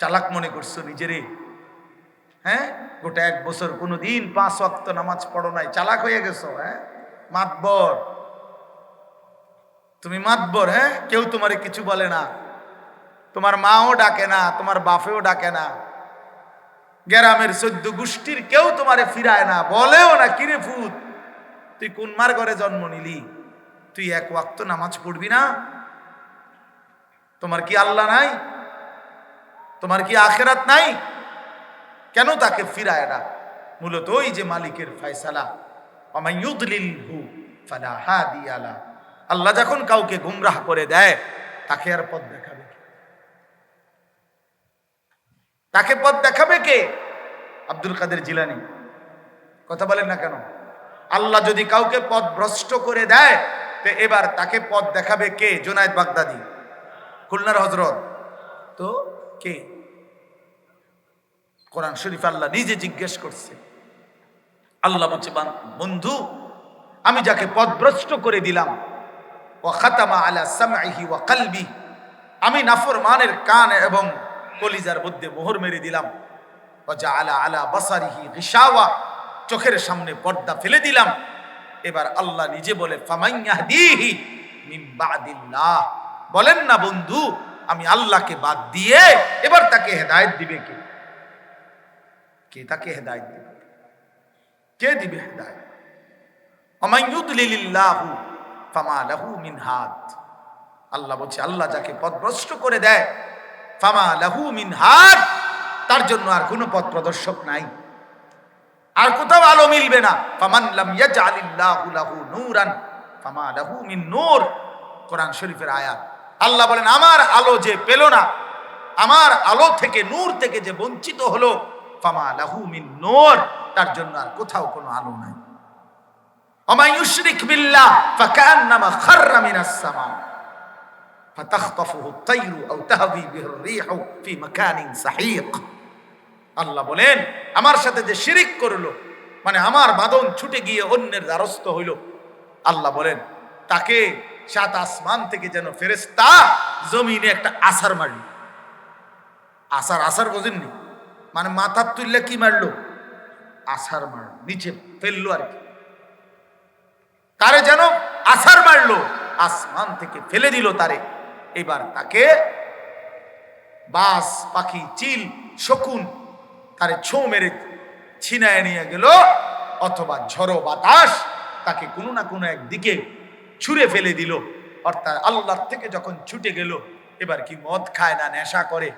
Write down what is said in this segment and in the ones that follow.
চালাক মনে করছ নিজেরে? হ্যাঁ? গোটা এক বছর কোনো দিন পাঁচ ওয়াক্ত নামাজ পড়ো নাই, চালাক হয়ে গেছো হ্যাঁ? মাতবর। তুমি মাতবর হ্যাঁ? কেউ তোমারে কিছু বলে না। তোমার মাও ডাকে না, তোমার বাপেও ডাকে না। গ্রামের চোদ্দ গোষ্ঠীর কেউ তোমারে ফিরায় না, বলেও না, কিরে ফুত তুই কোন মার ঘরে জন্ম নিলি? তুই এক ওয়াক্ত নামাজ পড়বি না? তোমার কি আল্লাহ নাই? তোমার কি আখেরাত নাই? কেন তাকে ফিরায় না? মূলত ওই যে মালিকের ফয়সালা। আল্লাহ যখন কাউকে গুমরাহ করে দেয়, তাকে আর পথ দেখাবে? তাকে পথ দেখাবে কে? আব্দুল কাদের জিলানি। কথা বলেন না কেন? আল্লাহ যদি কাউকে পথ ভ্রষ্ট করে দেয়, তো এবার তাকে পথ দেখাবে কে? জোনায়েদ বাগদাদি। খুলনার হজরত। তো কে? কোরআন শরীফ আল্লাহ নিজে জিজ্ঞেস করছে। আল্লাহ বলছে বন্ধু, আমি যাকে পথভ্রষ্ট করে দিলাম, ও খাতামা আলা সামাইহি কালবি, আমি কান এবং কলিজার মধ্যে মোহর মেরে দিলাম, ও যা আলা আলা বাসারিহি গিশাওয়া, চোখের সামনে পর্দা ফেলে দিলাম। এবার আল্লাহ নিজে বলে বলেন না, বন্ধু আমি আল্লাহকে বাদ দিয়ে এবার তাকে হেদায়েত দিবে কে? কে তাকে হেদায়েত দিবে? কে দিবে হেদায়েত? লাহু আল্লাহ বলছে, আল্লাহ যাকে পথভ্রষ্ট করে দেয়, ফামা লাহু মিন হাদ তার জন্য আর কোনো পথ প্রদর্শক নাই। আর কোথাও আলো মিলবে না। ফামান লাম ইয়াজআলিল্লাহু লাহু নূরান, ফামা লাহু মিন নূর। কোরআন শরীফের আয়াত। আল্লাহ বলেন, আমার আলো যে পেল না, আমার আলো থেকে নূর থেকে যে বঞ্চিত হলো, ফামা লাহু মিন নূর, তার জন্য আর কোথাও কোনো আলো নাই। ওমা ইউশরিক বিল্লাহ, ফাকান্নামা খাররা মিনাস সামা। ফাতাখতাফুহু আত-তায়রু আও তাহবি বিহি রিহু ফি মাকানিন সাহিক। আল্লাহ বলেন, আমার সাথে যে শিরিক করল মানে আমার বাঁধন ছুটে গিয়ে অন্যের দ্বারস্থ হইল, আল্লাহ বলেন, তাকে সাত আসমান থেকে যেন ফেরেস্তা জমিনে একটা আসার মারল। আসার আসার বোঝেননি? মানে মাথার তুললে কি মারলো? আসার মারল, নিচে ফেলল আর কি। তারে যেন আসার মারলো, আসমান থেকে ফেলে দিল তারে। এবার তাকে বাস, পাখি, চিল, শকুন তারে ছো মেরে ছিনায় নিয়ে গেল, অথবা ঝড়ো বাতাস তাকে কোনো না কোনো একদিকে ছুঁড়ে ফেলে দিল। অর্থাৎ আল্লাহর থেকে যখন ছুটে গেল, এবার কি মদ খায় না, নেশা করে?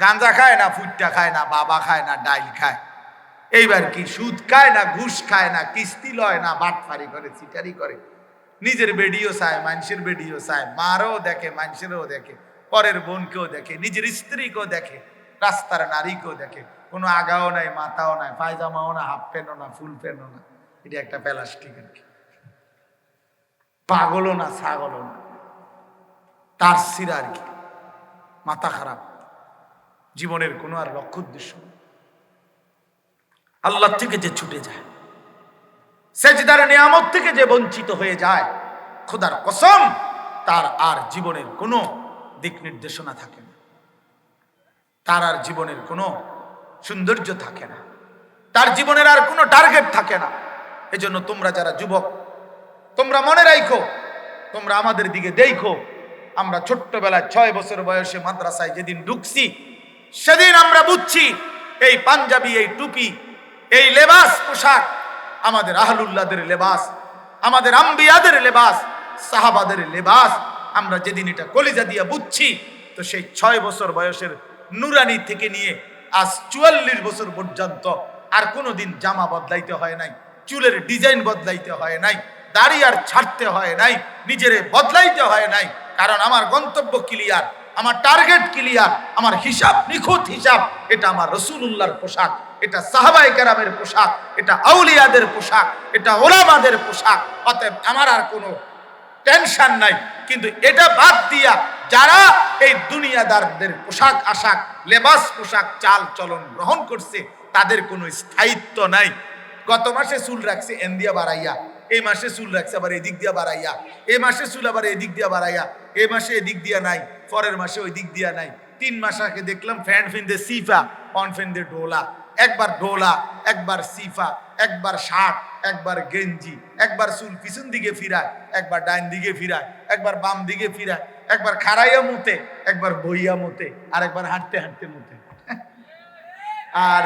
গাঁজা খায় না, ফুটটা খায় না, বাবা খায় না, ডাইল খায়? এইবার কি সুদ খায় না, ঘুষ খায় না, কিস্তি লয় না, বাটফারি করে চিটারি করে? নিজের বেডিও চায়, মানুষের বেডিও চায়, মারও দেখে, মানুষেরও দেখে, পরের বোনকেও দেখে, নিজের স্ত্রীকেও দেখে, রাস্তার নারীকেও দেখে। কোনো আগাও নাই মাথাও নাই, পায়জামাও না, হাফ প্যান্টও না, ফুল প্যান্টও না। এটা একটা প্লাস্টিক আর কি। পাগলও না, ছাগলও না। তার সিরা আর কি? মাথা খারাপ। জীবনের কোনো আর লক্ষ্য উদ্দেশ্য আল্লাহ থেকে যে ছুটে যায়, সেজদার নিয়ামত থেকে যে বঞ্চিত হয়ে যায়, খোদার কসম, তার আর জীবনের কোনো দিক নির্দেশনা থাকে না। তার আর জীবনের কোনো সৌন্দর্য থাকে না। তার জীবনের আর কোনো টার্গেট থাকে না। এজন্য তোমরা যারা যুবক তোমরা মনে রাখো তোমরা আমাদের দিকে দেখো। আমরা ছোট্টবেলায় ছয় বছর বয়সে মাদ্রাসায় যেদিন ঢুকছি, সেদিন আমরা বুঝছি এই পাঞ্জাবি, এই টুপি, এই লেবাস পোশাক আমাদের আহলুল্লাদের লেবাস, আমাদের আম্বিয়াদের লেবাস, সাহাবাদের লেবাস। আমরা যেদিন এটা কলিজা দিয়ে বুঝছি, তো সেই ছয় বছর বয়সের নুরানি থেকে নিয়ে আজ চুয়াল্লিশ বছর পর্যন্ত আর কোনোদিন জামা বদলাইতে হয় নাই, চুলের ডিজাইন বদলাইতে হয় নাই। দাড়ি আর ছাড়তে হয় নাই, নিজেরে বদলাইতে হয় নাই। কারণ আমার গন্তব্য ক্লিয়ার আমার টার্গেট ক্লিয়ার আমার হিসাব নিখুঁত হিসাব, এটা আমার রসুলুল্লাহর পোশাক, এটা সাহাবাই কেরামের পোশাক, এটা আউলিয়াদের পোশাক, এটা ওলামাদের পোশাক। অতএব আমার আর কোনো টেনশন নাই। কিন্তু এটা বাদ দিয়া যারা এই দুনিয়াদারদের পোশাক, আশাক, লেবাস পোশাক, চাল চলন গ্রহণ করছে, তাদের কোনো স্থায়িত্ব নাই। গত মাসে চুল রাখছে, এন্দিয়া বাড়াইয়া। এই মাসে চুল রাখছে, আবার এদিক দিয়া বাড়াইয়া। এই মাসে চুল আবার এদিক দিয়া বাড়াইয়া। এই মাসে এদিক দিয়া নাই, পরের মাসে ওই দিক দিয়া নাই। তিন মাস আগে দেখলাম ফ্যান ফিনদে সিফা, অন ফিনদে ডোলা একবার ডোলা একবার সিফা, একবার শার্ট, একবার গেঞ্জি, একবার চুল পিছন দিকে ফিরায়, একবার ডাইন দিকে ফিরায়, একবার বাম দিকে ফিরায়, একবার খাড়াইয়া মুতে, একবার বইয়া মুতে আর একবার হাঁটতে হাঁটতে মুতে। আর,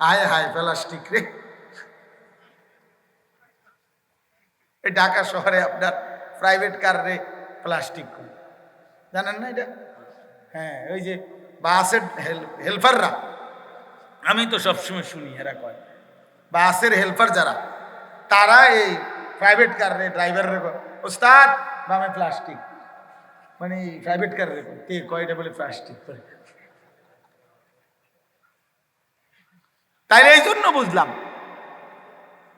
হায় হায়, প্লাস্টিক রে। এই ঢাকা শহরে আপনার প্রাইভেট কার প্লাস্টিক জানেন না এটা? হ্যাঁ ওই যে বাসের হেল্পাররা আমি তো সবসময় শুনি, এরা কয়। বাসের হেল্পার যারা, তারা এই প্রাইভেট কার ড্রাইভারের ওস্তাদ, বামে প্লাস্টিক মানে প্রাইভেট কার রে কে কয়টা বলে প্লাস্টিক করে। তাইলে এই জন্য বুঝলাম।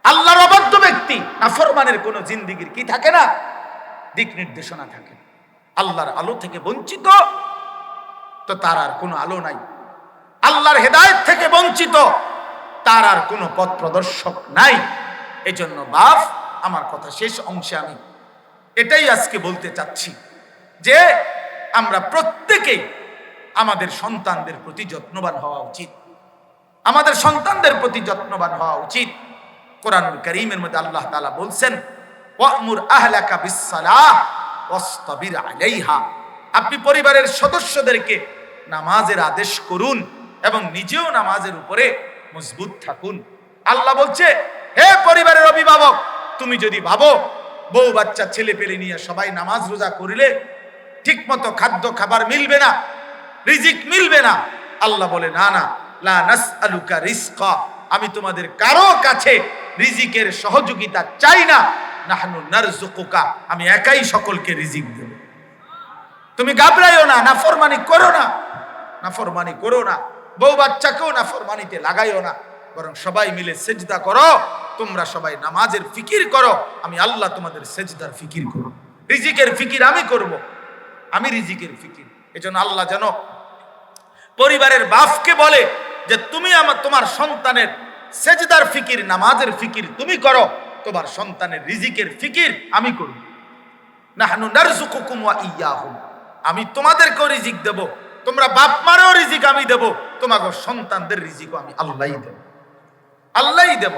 আল্লাহর অবাধ্য ব্যক্তি নাফরমানের কোনো জিন্দিগির কি থাকে না? দিক নির্দেশনা থাকে। আল্লাহর আলো থেকে বঞ্চিত, তো তার আর কোনো আলো নাই। আল্লাহর হেদায়েত থেকে বঞ্চিত, তার আর কোনো পথ প্রদর্শক নাই। এজন্য বাপ, আমার কথা শেষ অংশে আমি এটাই আজকে বলতে চাচ্ছি যে, আমরা প্রত্যেকেই আমাদের সন্তানদের প্রতি যত্নবান হওয়া উচিত। আমাদের সন্তানদের প্রতি যত্নবান হওয়া উচিত। কোরআনুল করিমের মধ্যে আল্লাহ তালা বলছেন, ওয়ামুর আহলাকা বিসসালাহ ওয়াসতাবির আলাইহা। আপনি পরিবারের সদস্যদেরকে নামাজের আদেশ করুন এবং নিজেও নামাজের উপরে মজবুত থাকুন। আল্লাহ বলছে, হে পরিবারের অভিভাবক, তুমি যদি ভাবো, বউ, বাচ্চা ছেলে পেলে নিয়ে সবাই নামাজ রোজা করিলে ঠিক মতো খাদ্য, খাবার মিলবে না, রিজিক মিলবে না। আল্লাহ বলে, না না, লা নাসআলুকা রিজকা। আমি তোমাদের কারও কাছে রিজিকের সহযোগিতা চাই না। নাহনু নারজুকুকা আমি একাই সকলকে রিজিক দেব। তুমি ঘাবড়াইও না, নাফরমানি করো না। নাফরমানি করো না। বউ বাচ্চাকেও নাফরমানিতে লাগাইও না। বরং সবাই মিলে সেজদা করো। তোমরা সবাই নামাজের ফিকির করো। আমি আল্লাহ তোমাদের সেজদার ফিকির করো রিজিকের ফিকির আমি করব। আমি রিজিকের ফিকির। এজন্য আল্লাহ যেন পরিবারের বাপকে বলে যে, তুমি আমার, তোমার সন্তানের সেজদার ফিকির, নামাজের ফিকির তুমি করো, তোমার সন্তানের রিজিকের ফিকির আমি করব। নাহনু নারজুকুকুম ওয়া ইয়াহুম। আমি তোমাদেরকেও রিজিক দেব, তোমরা বাপ মারেও রিজিক আমি দেব তোমাকে সন্তানদের রিজিকও আমি আল্লাহই দেব। আল্লাহই দেব।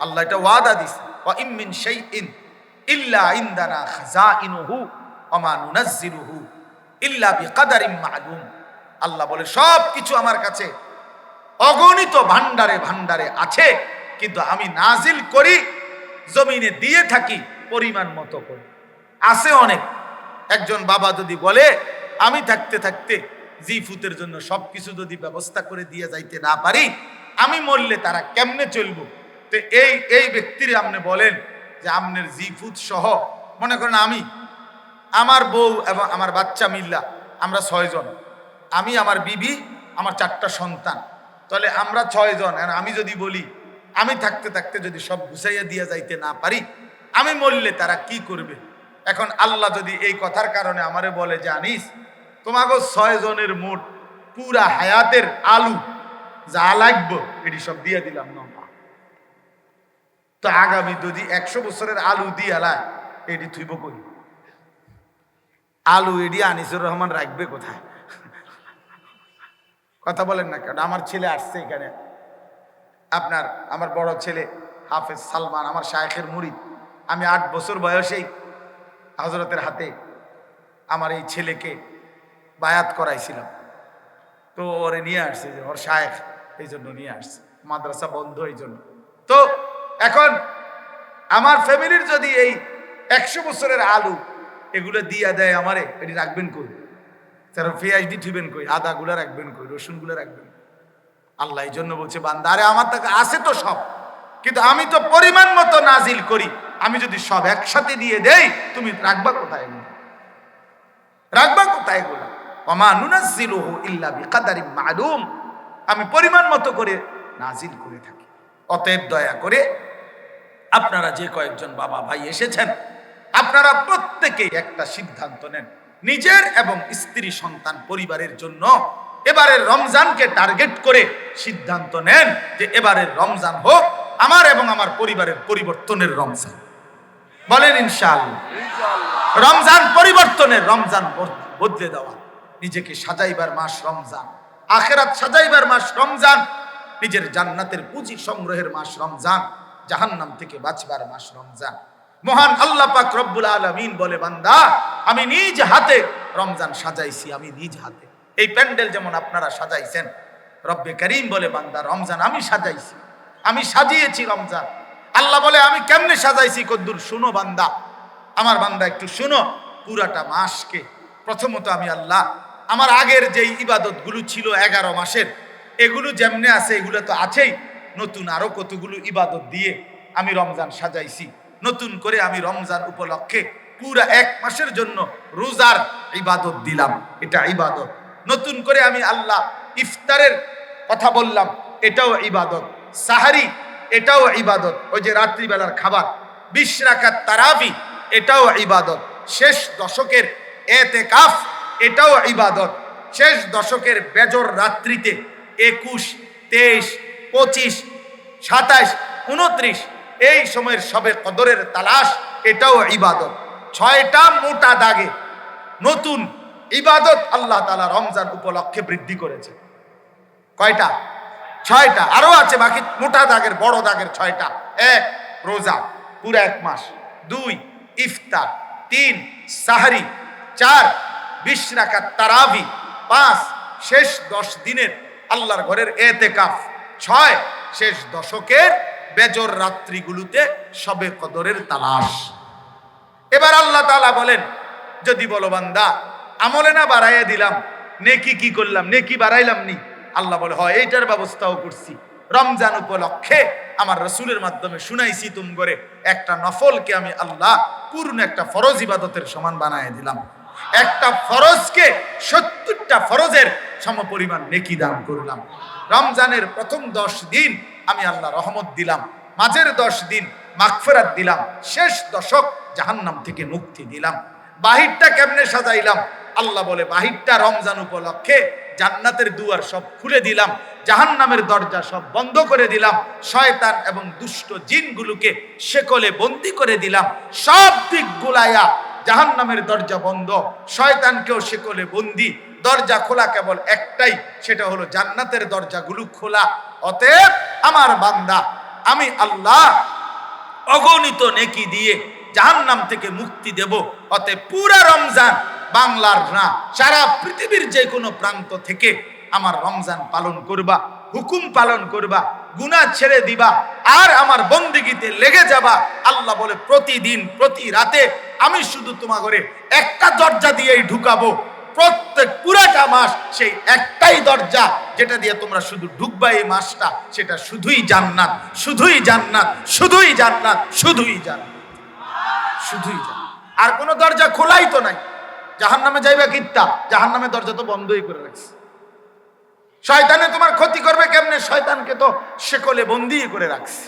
আল্লাহ এটা ওয়াদা দিছে, ওয়া ইমিন শাইইন ইল্লা ইনদানা খাজাইনুহু ওয়া মা নুনাজ্জিলুহু ইল্লা বিকাদারিম মালুম। আল্লাহ বলে সব কিছু আমার কাছে অগণিত ভান্ডারে ভান্ডারে আছে, কিন্তু আমি নাজিল করি, জমিনে দিয়ে থাকি পরিমাণ মতো করে। আছে অনেক। একজন বাবা যদি বলে, আমি থাকতে থাকতে জি ফুতের জন্য সবকিছু যদি ব্যবস্থা করে দিয়ে যাইতে না পারি, আমি মরলে তারা কেমনে চলবো? তো এই এই ব্যক্তির আপনি বলেন যে, আমনের জি ফুত সহ, মনে করেন আমি, আমার বউ এবং আমার বাচ্চা মিল্লা, আমরা ছয়জন। আমি, আমার বিবি, আমার চারটা সন্তান। তাহলে আমরা ছয়জন আমি যদি বলি, আমি থাকতে থাকতে যদি সব গুছাইয়া দিয়ে যাইতে না পারি, আমি মরলে তারা কি করবে? এখন আল্লাহ যদি এই কথার কারণে আমারে বলে, জানিস তোমাকে ছয় জনের মোট পুরা হায়াতের আলু যা লাগবে, এটি সব দিয়ে দিলাম না। তো আগামী যদি একশো বছরের আলু দিয়ে এটি থুইব কই? আলু এডি আনিসুর রহমান রাখবে কোথায়? কথা বলেন না কেন? আমার ছেলে আসছে এখানে। আপনার, আমার বড় ছেলে হাফেজ সালমান, আমার শায়েখের মুরিদ। আমি আট বছর বয়সেই হজরতের হাতে আমার এই ছেলেকে বায়াত করাইছিলাম। তো ওরে নিয়ে আসছে যে, ওর শায়েখ এই জন্য নিয়ে আসছে। মাদ্রাসা বন্ধ এই জন্য। তো এখন আমার ফ্যামিলির যদি এই একশো বছরের আলু এগুলো দিয়া দেয় আমারে, এটি রাখবেন কই? তার পেঁয়াজ দি থিবেন কই? আদাগুলো রাখবেন কই? রসুনগুলো রাখবেন আল্লাহ এই জন্য বলছে, বান্দা, আরে আমার তাকে আছে তো সব, কিন্তু আমি তো পরিমাণ মতো নাজিল করি। আমি যদি সব একসাথে দিয়ে দেই, তুমি রাখবা কোথায় এগুলো? রাখবা কোথায় এগুলো? অমা নুনাজিলুহু ইল্লা বিকাদারিম মালুম। আমি পরিমাণ মতো করে নাজিল করে থাকি। অতএব দয়া করে আপনারা যে কয়েকজন বাবা ভাই এসেছেন, আপনারা প্রত্যেকেই একটা সিদ্ধান্ত নেন। নিজের এবং স্ত্রী সন্তান পরিবারের জন্য এবারের রমজানকে টার্গেট করে সিদ্ধান্ত নেন যে এবারের রমজান হোক আমার এবং আমার পরিবারের পরিবর্তনের রমজান। বলেন ইনশাআল্লাহ। রমজান পরিবর্তনের রমজান বদলে দেওয়া। নিজেকে সাজাইবার মাস রমজান। আখেরাত সাজাইবার মাস রমজান। নিজের জান্নাতের পুঁজি সংগ্রহের মাস রমজান। জাহান্নাম থেকে বাঁচবার মাস রমজান। মহান আল্লাহ পাক রব্বুল আলামিন বলে, বান্দা, আমি নিজ হাতে রমজান সাজাইছি, আমি নিজ হাতে। এই প্যান্ডেল যেমন আপনারা সাজাইছেন, রব্বে করিম বলে, বান্দা, রমজান আমি সাজাইছি, আমি সাজিয়েছি রমজান। আল্লাহ বলে, আমি কেমনে সাজাইছি কদ্দুর? শুনো, বান্দা, আমার বান্দা, একটু শুনো, পুরাটা মাসকে। প্রথমত আমি আল্লাহ, আমার আগের যেই ইবাদতগুলো ছিল এগারো মাসের, এগুলো যেমনে আছে, এগুলো তো আছেই, নতুন আরও কতগুলো ইবাদত দিয়ে আমি রমজান সাজাইছি। নতুন করে আমি রমজান উপলক্ষে পুরা এক মাসের জন্য রোজার ইবাদত দিলাম। এটা ইবাদত। নতুন করে আমি আল্লাহ ইফতারের কথা বললাম, এটাও ইবাদত। সাহারি, এটাও ইবাদত। ওই যে রাত্রিবেলার খাবার। বিশ তারাবি, এটাও ইবাদত। শেষ দশকের এতে কাফ এটাও ইবাদত। শেষ দশকের বেজর রাত্রিতে একুশ, তেইশ, পঁচিশ সাতাশ উনত্রিশ এই সময়ের সবে কদরের তালাশ, এটাও ইবাদত। ছয়টা মোটা দাগে নতুন ইবাদত আল্লাহ তালা রমজান উপলক্ষে বৃদ্ধি করেছে। কয়টা? ছয়টা। আরও আছে বাকি মোটা দাগের, বড় দাগের ছয়টা। এক, রোজা, পুরো এক মাস। দুই, ইফতার। তিন, সাহারি। চার, বিশ তারাবি। পাঁচ, শেষ দশ দিনের আল্লাহর ঘরের এতেকাফ। ছয়, শেষ দশকের বেজর রাত্রিগুলোতে সবে কদরের তালাশ। এবার আল্লাহ তালা বলেন, যদি বলো বান্দা, আমলে না বাড়াইয়া দিলাম, নেকি কি করলাম, নেকি বাড়াইলাম নি? আল্লাহ বলে, হয়, এইটার ব্যবস্থাও করছি। রমজান উপলক্ষে আমার রসুলের মাধ্যমে শুনাইছি তুম করে, একটা নফলকে আমি আল্লাহ পূর্ণ একটা ফরজ ইবাদতের সমান বানায় দিলাম। একটা ফরজকে সত্তরটা ফরজের সমপরিমাণ নেকি দান করলাম। রমজানের প্রথম দশ দিন আমি আল্লাহ রহমত দিলাম, মাঝের দশ দিন মাগফেরাত দিলাম, শেষ দশক জাহান্নাম থেকে মুক্তি দিলাম। বাহিরটা কেমনে সাজাইলাম? আল্লাহ বলে, বাহিরটা রমজান উপলক্ষে জান্নাতের দুয়ার সব খুলে দিলাম, জাহান্নামের দরজা সব বন্ধ করে দিলাম, শয়তান এবং দুষ্ট জিনগুলোকে শেকলে বন্দি করে দিলাম। সব দিক গুলাইয়া জাহান্নামের দরজা বন্ধ, শয়তানকেও শেকলে বন্দি। দরজা খোলা কেবল একটাই, সেটা হলো জান্নাতের দরজাগুলো খোলা। অতএব আমার বান্দা, আমি আল্লাহ অগণিত নেকি দিয়ে জাহান্নাম থেকে মুক্তি দেব। অতএব পুরা রমজান বাংলার না, সারা পৃথিবীর যে কোনো প্রান্ত থেকে আমার রমজান পালন করবা, হুকুম পালন করবা, গুনাহ ছেড়ে দিবা, আর আমার বন্দিগিতে লেগে যাবা। আল্লাহ বলে, প্রতিদিন, প্রতি রাতে আমি শুধু তোমা করে একটা দরজা দিয়েই ঢুকাবো। প্রত্যেক পুরাটা মাস সেই একটাই দরজা যেটা দিয়ে তোমরা শুধু ঢুকবা এই মাসটা, সেটা শুধুই জান্নাত শুধুই জান্নাত শুধুই জান্নাত শুধুই জান্নাত শুধুই জান্নাত। আর কোনো দরজা খোলাই তো নাই। জাহান নামে যাইবা কিত্তা জাহান নামে দরজা তো বন্ধই করে রাখছে। শয়তানে তোমার ক্ষতি করবে কেমনে? শয়তানকে তো শেকলে বন্দি করে রাখছে।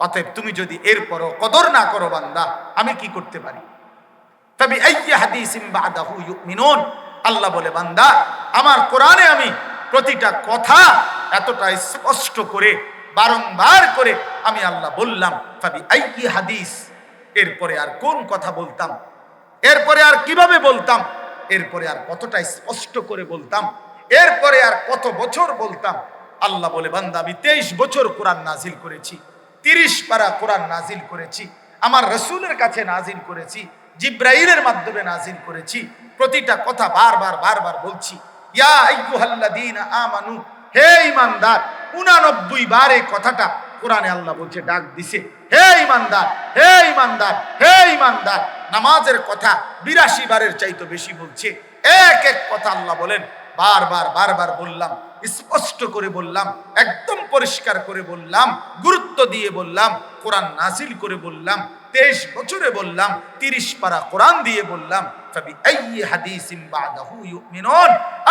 অতএব তুমি যদি এরপরও কদর না করো বান্দা, আমি কি করতে পারি? তবে এই হাদিসিম বাদাহু ইউমিনুন। আল্লাহ বলে, বান্দা, আমার কোরআনে আমি প্রতিটা কথা এতটা স্পষ্ট করে, বারংবার করে আমি আল্লাহ বললাম তবে এই হাদিস। এরপরে আর কোন কথা বলতাম? এরপরে আর কীভাবে বলতাম? এরপরে আর কতটা স্পষ্ট করে বলতাম? এরপরে আর কত বছর বলতাম? আল্লাহ বলে, বান্দা, আমি তেইশ বছর কোরআন নাজিল করেছি, তিরিশ পারা কোরআন নাজিল করেছি, আমার রসুলের কাছে নাজিল করেছি জিব্রাইলের মাধ্যমে নাজিল করেছি। প্রতিটা কথা বারবার বারবার বলছি। ইয়া আইয়ুহাল্লাযীনা আমানু, হে ইমানদার 89 বার কথাটা কোরআনে আল্লাহ বলছে, ডাক দিছে। হে ইমানদার হে ইমানদার হে ইমানদার নামাজের কথা বিরাশি বারের চাইতো বেশি বলছে। এক এক কথা আল্লাহ বলেন বারবার বারবার বললাম, স্পষ্ট করে বললাম, একদম পরিষ্কার করে বললাম, গুরুত্ব দিয়ে বললাম, কোরআন নাজিল করে বললাম তেইশ বছরে বললাম, তিরিশ পারা কোরআন দিয়ে বললাম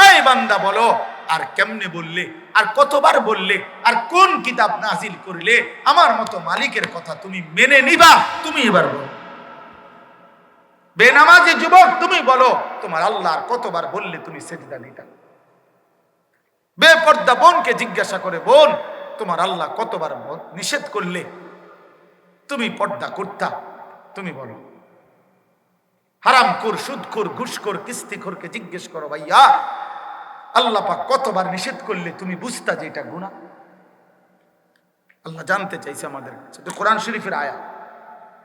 এই বান্দা, বলো, আর কেমনে বললে, আর কতবার বললে, আর কোন কিতাব নাজিল করলে, আমার মতো মালিকের কথা তুমি মেনে নিবা, তুমি এবার বলো। বেনামাজি যুবক, তুমি বলো, তোমার আল্লাহ আর কতবার বললে তুমি সেজদা নিতা? বেপর্দা বোনকে জিজ্ঞাসা করে, বোন, তোমার আল্লাহ কতবার নিষেধ করলে তুমি পর্দা করতা, তুমি বলো। হারাম কর, সুদ কর, ঘুষ কর, কিস্তি করকে জিজ্ঞেস করো ভাইয়া। আল্লাহ পাক কতবার নিষেধ করলে তুমি বুঝতা যে এটা গুণা আল্লাহ জানতে চাইছে আমাদের কাছে। তো কোরআন শরীফের আয়াত,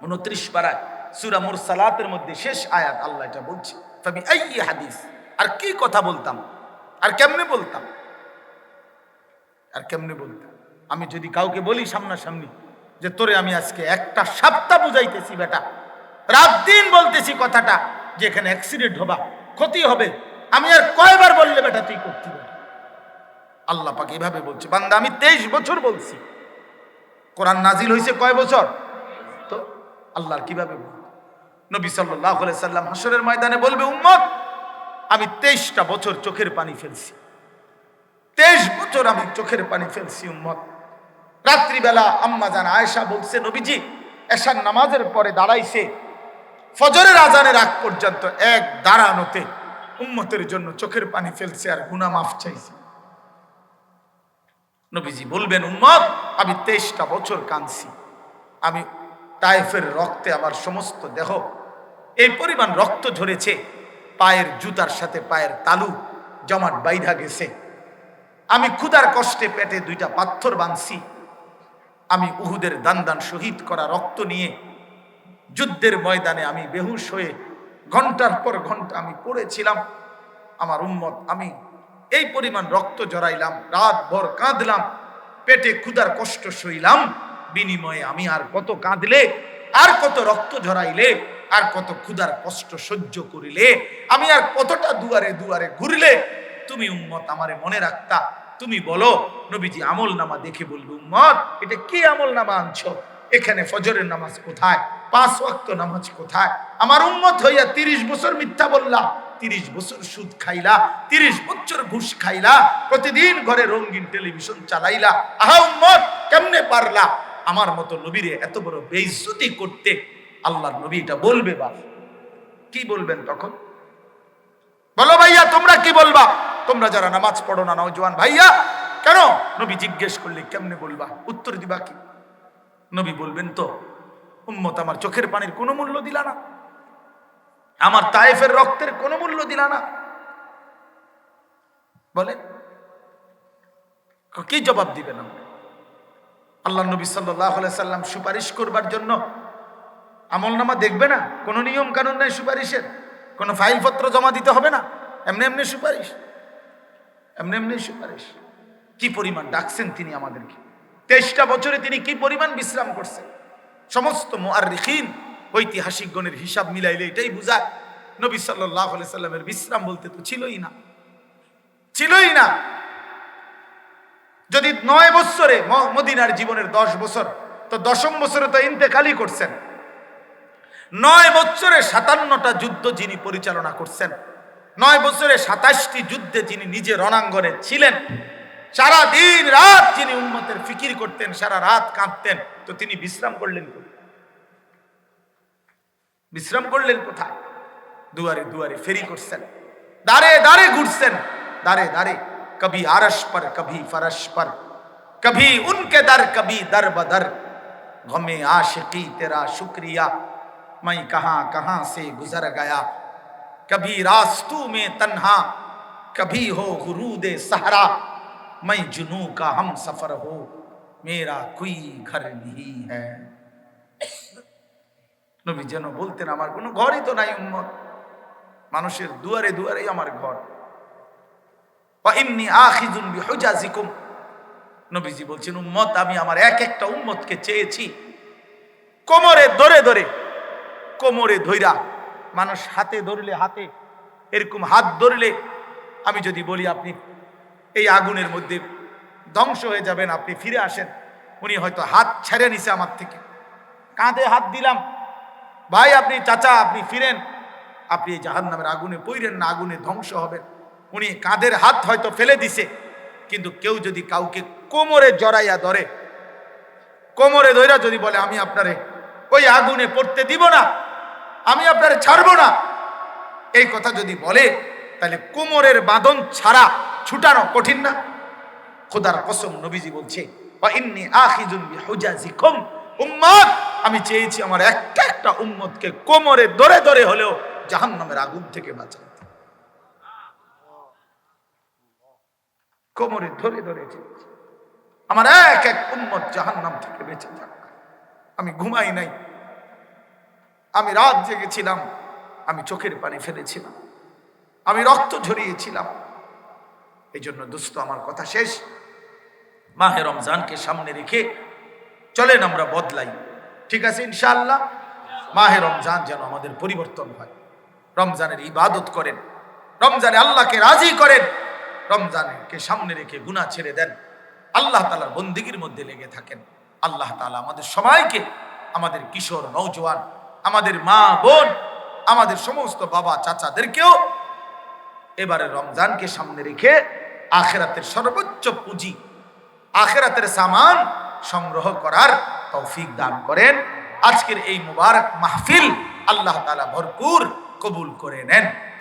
উনত্রিশ পাড়ায় সুরা মুরসালাতের মধ্যে শেষ আয়াত আল্লাহ এটা বলছে। তবে এই হাদিস? আর কি কথা বলতাম? আর কেমনে বলতাম? আর কেমনে বলতাম? আমি যদি কাউকে বলি সামনাসামনি যে তোরে আমি আজকে একটা সপ্তাহ বুঝাইতেছি বেটা। রাত দিন বলতেছি কথাটা, যে এখানে অ্যাক্সিডেন্ট হবা, ক্ষতি হবে। আমি আর কয়বার বললে বেটা তুই করতে আল্লাহ পাক এভাবে বলছে, বান্দা, আমি তেইশ বছর বলছি। কোরআন নাজিল হয়েছে কয় বছর? তো আল্লাহর কীভাবে? নবী সাল্লাহ সাল্লাম হাসরের ময়দানে বলবে, উম্মত, আমি তেইশটা বছর চোখের পানি ফেলছি। তেইশ বছর আমি চোখের পানি ফেলছি, উম্মত। রাত্রিবেলা আম্মা জান আয়েশা বলছে, নবীজি, এশার নামাজের পরে দাঁড়াইছে। ফজরের আজানের আগ পর্যন্ত এক দাঁড়ানোতে উম্মতের জন্য চোখের পানি ফেলছে আর গুনা মাফ চাইছে। নবীজি বলবেন, উম্মত, আমি তেইশটা বছর কাঁদছি। আমি টাইফের রক্তে আমার সমস্ত দেহ, এই পরিমাণ রক্ত ঝরেছে, পায়ের জুতার সাথে পায়ের তালু জমাট বাইধা গেছে। আমি ক্ষুধার কষ্টে পেটে দুইটা পাথর বাঁধছি আমি উহুদের দান দান শহীদ করা রক্ত নিয়ে যুদ্ধের ময়দানে আমি বেহুশ হয়ে ঘণ্টার পর ঘণ্টা আমি পড়েছিলাম। আমার উম্মত, আমি এই পরিমাণ রক্ত জড়াইলাম, রাত ভর কাঁদলাম, পেটে ক্ষুধার কষ্ট সইলাম। বিনিময়ে আমি আর কত কাঁদলে, আর কত রক্ত ঝরাইলে আর কত ক্ষুধার কষ্ট সহ্য করিলে, আমি আর কতটা দুয়ারে দুয়ারে ঘুরলে, তুমি উম্মত আমারে মনে রাখতা তুমি বলো, নবীজি আমল নামা দেখে বলবে উম্মত, এটা কি আমল নামা আনছো? এখানে ফজরের নামাজ কোথায়? পাঁচ ওয়াক্ত নামাজ কোথায়? আমার উম্মত হইয়া তিরিশ বছর মিথ্যা বললা, তিরিশ বছর সুদ খাইলা, তিরিশ বছর ঘুষ খাইলা, প্রতিদিন ঘরে রঙিন টেলিভিশন চালাইলা। আহা উম্মত, কেমনে পারলা? আমার মতো নবীরে এত বড় বেইজ্জতি করতে আল্লাহ নবী এটা বলবে বা? কি বলবেন তখন? বলো ভাইয়া, তোমরা কি বলবা? তোমরা যারা নামাজ পড়ো না নওজোয়ান ভাইয়া। কেন? নবী জিজ্ঞেস করলে কেমনে বলবা? উত্তর দিবা কি? নবী বলবেন তো, উম্মত আমার চোখের পানির কোনো মূল্য দিলা না। আমার তায়েফের রক্তের কোনো মূল্য দিলা না। বলে কি জবাব দিবেন আমরা আল্লাহ নবী সাল্লাহ সাল্লাম সুপারিশ করবার জন্য আমলনামা দেখবে না? কোনো নিয়ম কানুন নাই সুপারিশের? কোনো ফাইলপত্র জমা দিতে হবে না? এমনি এমনি সুপারিশ। এমনি এমনি সুপারিশ। কি পরিমাণ ডাকছেন তিনি আমাদেরকে? তেইশটা বছরে তিনি কি পরিমাণ বিশ্রাম করছেন? সমস্ত মোয়ারিখিন ঐতিহাসিকগণের হিসাব মিলাইলে এটাই বুঝায়। নবী সাল্লাহ সাল্লামের বিশ্রাম বলতে তো ছিলই না। ছিলই না। যদি নয় বছরে মদিনার জীবনের দশ বছর, তো দশম বছরে তো ইন্তেকালই করছেন। নয় বছরে সাতান্নটা যুদ্ধ যিনি পরিচালনা করছেন নয় বছরে সাতাশটি যুদ্ধে যিনি নিজে রণাঙ্গনে ছিলেন, সারা দিন রাত যিনি উন্মতের ফিকির করতেন, সারা রাত কাঁদতেন, তো তিনি বিশ্রাম করলেন বিশ্রাম করলেন কোথায়? দুয়ারে দুয়ারে ফেরি করছেন দাঁড়ে দাঁড়ে ঘুরছেন দাঁড়ে দাঁড়ে কবি আরস পর, কবি ফরস পর, কবি উনকে দর, কবি দর বদর ঘমে আশিকি তেরা শুক্রিয়া, মাই কাহা কাহা সে গুজর গয়া कभी रास्तू में तन्हा कभी हो गुरूद सहरा मैं जुनू का हम सफर हो मेरा कोई घर नहीं है নবী যেন বলতেন আমার কোনো ঘরই তো নাই উম্মত মানুষের দুয়ারে দুয়ারেই আমার ঘর বা এমনি আখিজুন বিহুজাজিকুম নবীজি বলছেন উম্মত আমি আমার এক একটা উম্মতকে চেয়েছি কোমরে ধরে ধরে কোমরে ধইরা মানুষ হাতে ধরলে হাতে, এরকম হাত ধরলে, আমি যদি বলি আপনি এই আগুনের মধ্যে ধ্বংস হয়ে যাবেন, আপনি ফিরে আসেন, উনি হয়তো হাত ছেড়ে নিছে আমার থেকে। কাঁধে হাত দিলাম, ভাই আপনি চাচা, আপনি ফিরেন। আপনি এই জাহান নামের আগুনে পইরেন না, আগুনে ধ্বংস হবেন। উনি কাঁধের হাত হয়তো ফেলে দিছে, কিন্তু কেউ যদি কাউকে কোমরে জড়াইয়া ধরে, কোমরে ধইরা যদি বলে, আমি আপনারে ওই আগুনে পড়তে দিব না। আমি আপনার ছাড়বো না। এই কথা যদি বলে, তাহলে কোমরের বাঁধন ছাড়া ছুটানো কঠিন না। খোদার কসম নবীজি বলছে উম্মত, আমি চেয়েছি আমার একটা একটা উম্মতকে কোমরে ধরে ধরে হলেও জাহান্নামের আগুন থেকে বাঁচান কোমরে ধরে ধরে চেয়েছি। আমার এক এক উন্মত জাহান্নাম থেকে বেঁচে যাক আমি ঘুমাই নাই। আমি রাত জেগেছিলাম, আমি চোখের পানি ফেলেছিলাম, আমি রক্ত ঝরিয়েছিলাম। এই জন্য দুস্থ আমার কথা শেষ। মাহে রমজানকে সামনে রেখে চলেন আমরা বদলাই। ঠিক আছে, ইনশাআল্লাহ? মাহে রমজান যেন আমাদের পরিবর্তন হয়। রমজানের ইবাদত করেন, রমজানে আল্লাহকে রাজি করেন, রমজানকে সামনে রেখে গুনাহ ছেড়ে দেন। আল্লাহ তালার বন্দিগির মধ্যে লেগে থাকেন। আল্লাহ তালা আমাদের সবাইকে, আমাদের কিশোর নৌজওয়ান আমাদের মা বোন, আমাদের সমস্ত বাবা চাচাদেরকেও এবারে রমজানকে সামনে রেখে আখেরাতের সর্বোচ্চ পুঁজি, আখেরাতের সামান সংগ্রহ করার তৌফিক দান করেন। আজকের এই মুবারক মাহফিল আল্লাহ তালা ভরপুর কবুল করে নেন।